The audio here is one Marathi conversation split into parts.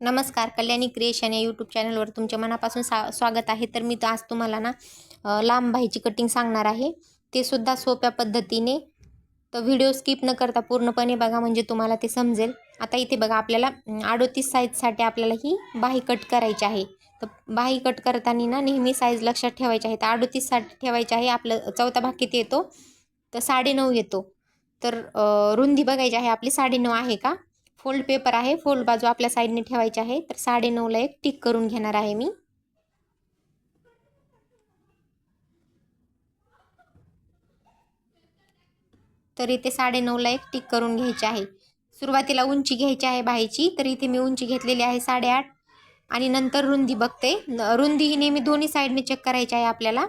नमस्कार कल्याणी क्रिएशन या यूट्यूब चॅनलवर तुमच्या मनापासून सा स्वागत आहे. तर मी आज तुम्हाला ना लांब बाहीची कटिंग सांगणार आहे. ते सुद्धा सोप्या पद्धतीने. तर व्हिडिओ स्किप न करता पूर्णपणे बघा म्हणजे तुम्हाला ते समजेल. आता इथे बघा आपल्याला अडोतीस साईजसाठी आपल्याला ही बाही कट करायची आहे. तर बाही कट करताना ना नेहमी साईज लक्षात ठेवायची आहे तर अडोतीससाठी ठेवायची आहे आपलं चौथा भाग किती येतो. तर साडेनऊ येतो. तर रुंदी बघायची आहे. आपली साडेनऊ आहे का? फोल्ड पेपर आहे. फोल्ड बाजू आपल्या साईडने ठेवायची आहे. तर साडेनऊला एक टिक करून घेणार आहे मी. तर इथे साडेनऊला एक टिक करून घ्यायची आहे. सुरुवातीला उंची घ्यायची आहे बाईची तर इथे मी उंची घेतलेली आहे साडेआठ. आणि नंतर रुंदी बघते. रुंदी ही नेहमी दोन्ही साईडने चेक करायची आहे आपल्याला.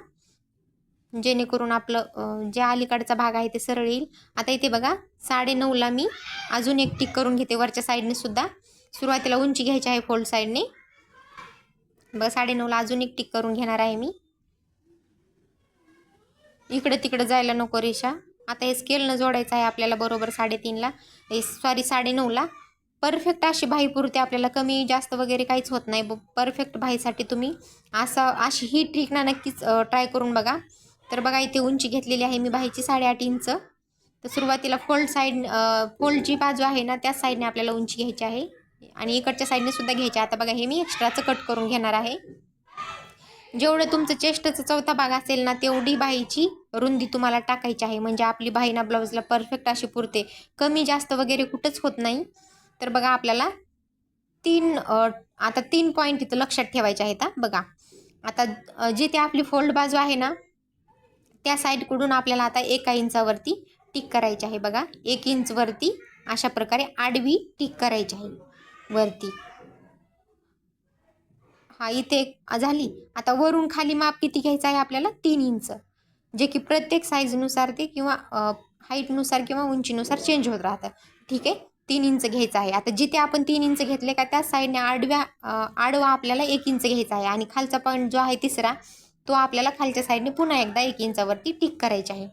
जेणेकरून आपलं जे अलीकडचा भाग आहे ते सरळ येईल. आता इथे बघा साडेनऊला मी अजून एक टिक करून घेते वरच्या साईडने सुद्धा. सुरुवातीला उंची घ्यायची आहे फोल्ड साईडने बघा साडेनऊला अजून एक टिक करून घेणार आहे मी. इकडं तिकडं जायला नको रेषा. आता हे स्केलनं जोडायचं आहे आपल्याला बरोबर साडेतीनला. सॉरी साडेनऊला. परफेक्ट अशी भाई पुरते आपल्याला कमी जास्त वगैरे काहीच होत नाही. परफेक्ट भाईसाठी तुम्ही असं अशी ही ट्रिक ना नक्कीच ट्राय करून बघा. तर बघा इथे उंची घेतलेली आहे मी बाहीची साडेआठ इंच. तर सुरुवातीला फोल्ड साईड फोल्ड जी बाजू आहे ना त्या साईडने आपल्याला उंची घ्यायची आहे. आणि इकडच्या साईडने सुद्धा घ्यायची आहे. आता बघा हे मी एक्स्ट्राचं कट करून घेणार आहे. जेवढं तुमचं चेस्टचं चौथा भाग असेल ना तेवढी बाहीची रुंदी तुम्हाला टाकायची आहे. म्हणजे आपली बाही ना ब्लाऊजला परफेक्ट अशी पुरते. कमी जास्त वगैरे कुठंच होत नाही. तर बघा आपल्याला तीन आता तीन पॉईंट इथं लक्षात ठेवायचे आहेत बघा आता जिथे आपली फोल्ड बाजू आहे ना त्या साईडकडून आपल्याला आता एका इंचावरती टिक करायची आहे बघा. एक इंचवरती अशा प्रकारे आडवी टिक करायची आहे. वरती. हा इथे एक झाली. आता वरून खाली माप किती घ्यायचं आहे आपल्याला? तीन इंच जे की प्रत्येक साईजनुसार ते किंवा हाईटनुसार किंवा उंचीनुसार चेंज होत राहतं. ठीक आहे? तीन इंच घ्यायचं आहे. आता जिथे आपण तीन इंच घेतले का त्या साईडने आडव्या आडवा आपल्याला एक इंच घ्यायचा आहे. आणि खालचा पॉईंट जो आहे तिसरा तो आपल्याला खालच्या साईडने पुन्हा एकदा एक इंचावरती टिक करायचे आहे.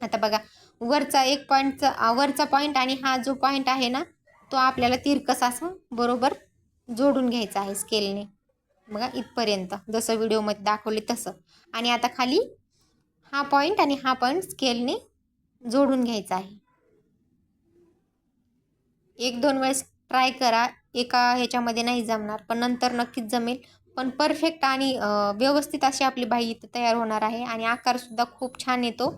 आता बघा वरचा एक पॉईंटचा वरचा पॉईंट आणि हा जो पॉईंट आहे ना तो आपल्याला तिरकस असा बरोबर जोडून घ्यायचा आहे स्केलने बघा इथपर्यंत. जसं व्हिडिओमध्ये दाखवले तसं. आणि आता खाली हा पॉईंट आणि हा पॉईंट स्केलने जोडून घ्यायचा आहे. एक दोन वेळेस ट्राय करा. एका ह्याच्यामध्ये नाही जमणार पण नंतर नक्कीच जमेल. पण परफेक्ट आणि व्यवस्थित अशी आपली बाई इथं तयार होणार आहे आणि आकारसुद्धा खूप छान येतो.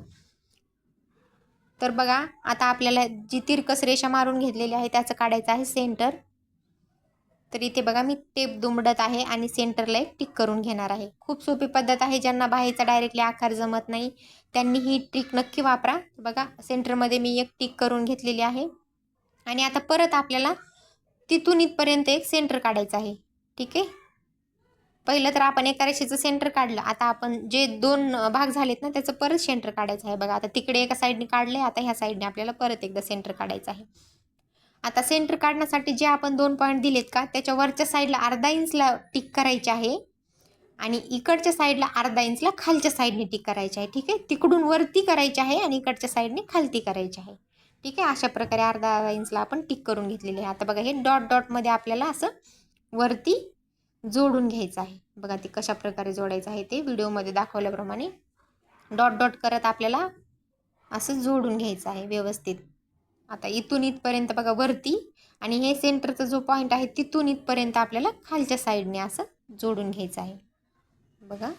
तर बघा आता आपल्याला जी तिरकस रेषा मारून घेतलेली आहे त्याचं काढायचं आहे सेंटर तर इथे बघा मी टेप दुमडत आहे आणि सेंटरला एक टिक करून घेणार आहे. खूप सोपी पद्धत आहे ज्यांना बाहेरचा डायरेक्टली आकार जमत नाही त्यांनी ही ट्रिक नक्की वापरा. बघा सेंटरमध्ये मी एक टिक करून घेतलेली आहे. आणि आता परत आपल्याला तिथून इथपर्यंत एक सेंटर काढायचं आहे. ठीक आहे? पहिलं तर आपण एका रेषेचं सेंटर काढलं. आता आपण जे दोन भाग झालेत ना त्याचं परत सेंटर काढायचं आहे. बघा आता तिकडे एका साईडने काढले आता ह्या साईडने आपल्याला परत एकदा सेंटर काढायचं आहे. आता सेंटर काढण्यासाठी जे आपण दोन पॉईंट दिलेत का त्याच्या वरच्या साईडला अर्धा इंचला टिक करायची आहे आणि इकडच्या साईडला अर्धा इंचला खालच्या साईडने टिक करायची आहे. ठीक आहे? तिकडून वरती करायची आहे आणि इकडच्या साईडने खालती करायची आहे. ठीक आहे? अशा प्रकारे अर्धा अर्धा इंचला आपण टिक करून घेतलेली आहे. आता बघा हे डॉट डॉटमध्ये आपल्याला असं वरती जोडून घ्यायचं आहे. बघा ते कशा प्रकारे जोडायचं आहे ते व्हिडिओमध्ये दाखवल्याप्रमाणे डॉट डॉट करत आपल्याला असं जोडून घ्यायचं आहे व्यवस्थित. आता इथून इथपर्यंत बघा वरती आणि हे सेंटरचा जो पॉईंट आहे तिथून इथपर्यंत आपल्याला खालच्या साईडने असं जोडून घ्यायचं आहे. बघा.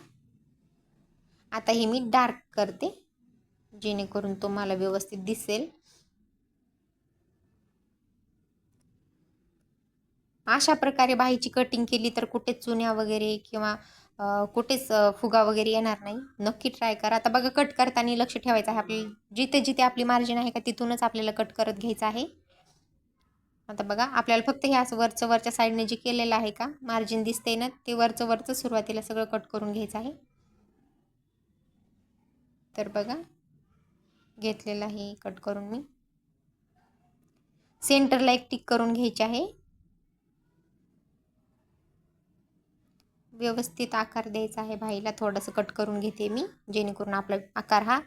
आता हे मी डार्क करते जेणेकरून तुम्हाला व्यवस्थित दिसेल. अशा प्रकारे बाहीची कटिंग केली तर कुठेच चुन्या वगैरे किंवा कुठेच फुगा वगैरे येणार नाही. नक्की ट्राय करा. आता बघा कट करताना लक्ष ठेवायचं आहे. आपली जिथे जिथे आपली मार्जिन आहे का तिथूनच आपल्याला कट करत घ्यायचं आहे. आता बघा आपल्याला फक्त हे असं वरचं वरच्या साईडने जे केलेलं आहे का मार्जिन दिसते ना ते वरचं वरचं सुरुवातीला सगळं कट करून घ्यायचं आहे. तर बघा घेतलेलं आहे कट करून मी. सेंटरला एक टिक करून घ्यायची आहे. व्यवस्थित आकार द्यायचा आहे भाईला. थोडंसं कट करून घेते मी जेणेकरून आपला आकार हा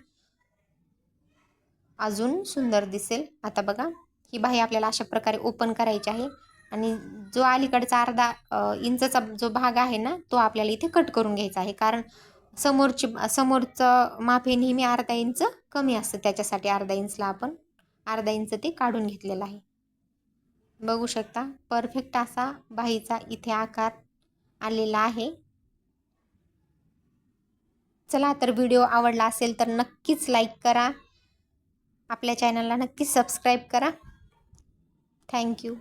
अजून सुंदर दिसेल. आता बघा ही बाही आपल्याला अशा प्रकारे ओपन करायची आहे आणि जो अलीकडचा अर्धा इंचचा जो भाग आहे ना तो आपल्याला इथे कट करून घ्यायचा आहे. कारण समोरची समोरचं माप हे नेहमी अर्धा इंच कमी असतं. त्याच्यासाठी अर्धा इंचला आपण अर्धा इंच ते काढून घेतलेलं आहे. बघू शकता परफेक्ट असा बाहीचा इथे आकार आलेला आहे. चला तर व्हिडिओ आवडला असेल तर नक्कीच लाईक करा. आपल्या चॅनलला नक्कीच सबस्क्राईब करा. थँक्यू